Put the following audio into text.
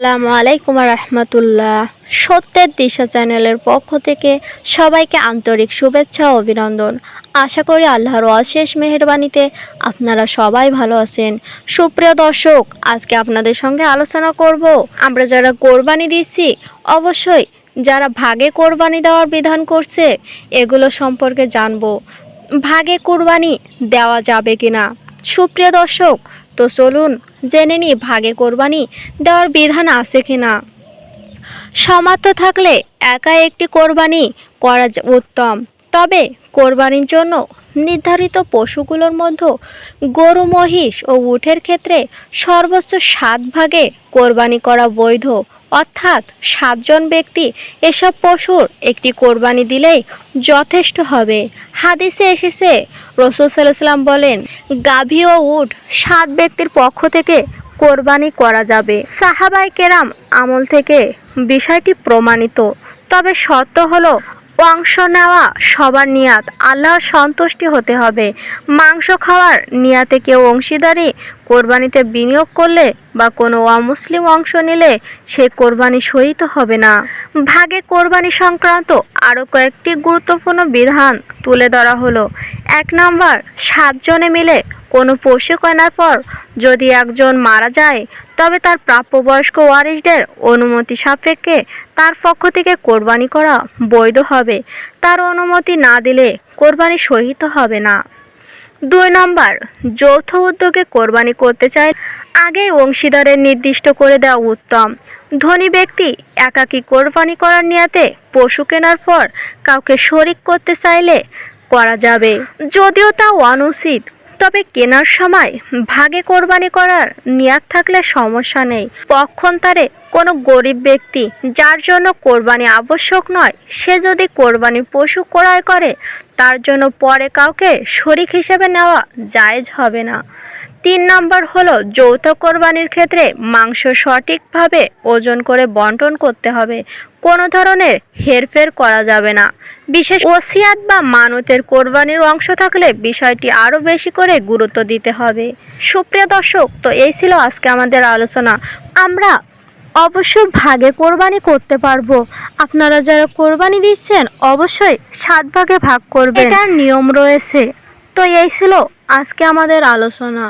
আসসালামু আলাইকুম রহমতুল্লাহ। সত্যের দিশা চ্যানেলের পক্ষ থেকে সবাইকে আন্তরিক শুভেচ্ছা ও অভিনন্দন। আশা করি আল্লাহর অশেষ মেহেরবানিতে আপনারা সবাই ভালো আছেন। সুপ্রিয় দর্শক, আজকে আপনাদের সঙ্গে আলোচনা করব, আমরা যারা কোরবানি দিচ্ছি অবশ্যই যারা ভাগে কোরবানি দেওয়ার বিধান করছে, এগুলো সম্পর্কে জানব। ভাগে কোরবানি দেওয়া যাবে কিনা? সুপ্রিয় দর্শক তো চলুন, জেনে নি ভাগে কোরবানি দেওয়ার বিধান আছে কি না। সামর্থ্য থাকলে একা একটি কোরবানি করা উত্তম। তবে কোরবানির জন্য নির্ধারিত পশুগুলোর মধ্যে গরু, মহিষ ও উঠের ক্ষেত্রে সর্বোচ্চ সাত ভাগে কোরবানি করা বৈধ। অর্থাৎ সাতজন ব্যক্তি এসব পশুর একটি কোরবানি দিলেই যথেষ্ট হবে। হাদিসে এসেছে, রসুল সাল্লাম বলেন, গাভী ও উট সাত ব্যক্তির পক্ষ থেকে কোরবানি করা যাবে। সাহাবাই কেরাম আমল থেকে বিষয়টি প্রমাণিত। তবে সত্য হলো অংশ নেওয়া সবার নিয়াত। আল্লাহর সন্তুষ্টি হতে হবে। মাংস খাওয়ার নিয়াতে কেউ অংশীদারি, কোরবানিতে বিনিয়োগ করলে বা কোনো অমুসলিম অংশ নিলে সে কোরবানি সহিত হবে না। ভাগে কোরবানি সংক্রান্ত আরও কয়েকটি গুরুত্বপূর্ণ বিধান তুলে ধরা হলো। এক নম্বর, সাতজনে মিলে কোনো পশু কেনার পর যদি একজন মারা যায়, তবে তার প্রাপ্যবয়স্ক ওয়ারিসদের অনুমতি সাপেক্ষে তার পক্ষ থেকে কোরবানি করা বৈধ হবে। তার অনুমতি না দিলে কোরবানি সহিত হবে না। দুই নম্বর, যৌথ উদ্যোগে কোরবানি করতে চাই আগে অংশীদারের নির্দিষ্ট করে দেওয়া উত্তম। ধনী ব্যক্তি একাকী কোরবানি করার নিয়াতে পশু কেনার পর কাউকে শরিক করতে চাইলে করা যাবে। যদিও তা অনুচিত তবে কেনার সময় ভাগে কোরবানি করার নিয়াত থাকলে সমস্যা নেই। পক্ষান্তরে কোনো গরিব ব্যক্তি যার জন্য কোরবানি আবশ্যক নয়, সে যদি কোরবানি পশু ক্রয় করে, তার জন্য পরে কাউকে শরিক হিসেবে নেওয়া জায়েজ হবে না। তিন নম্বর হলো যৌথ কোরবানির ক্ষেত্রে মাংস সঠিকভাবে ওজন করে বন্টন করতে হবে। কোনো ধরনের হেরফের করা যাবে না। বিশেষ ওসিয়াত বা মানতের কোরবানির অংশ থাকলে বিষয়টি আরও বেশি করে গুরুত্ব দিতে হবে। সুপ্রিয় দর্শক তো এই ছিল আজকে আমাদের আলোচনা। আমরা অবশ্য ভাগে কোরবানি করতে পারব। আপনারা যারা কোরবানি দিচ্ছেন অবশ্যই সাত ভাগে ভাগ করবেন। এটার নিয়ম রয়েছে। তো এই ছিল আজকে আমাদের আলোচনা।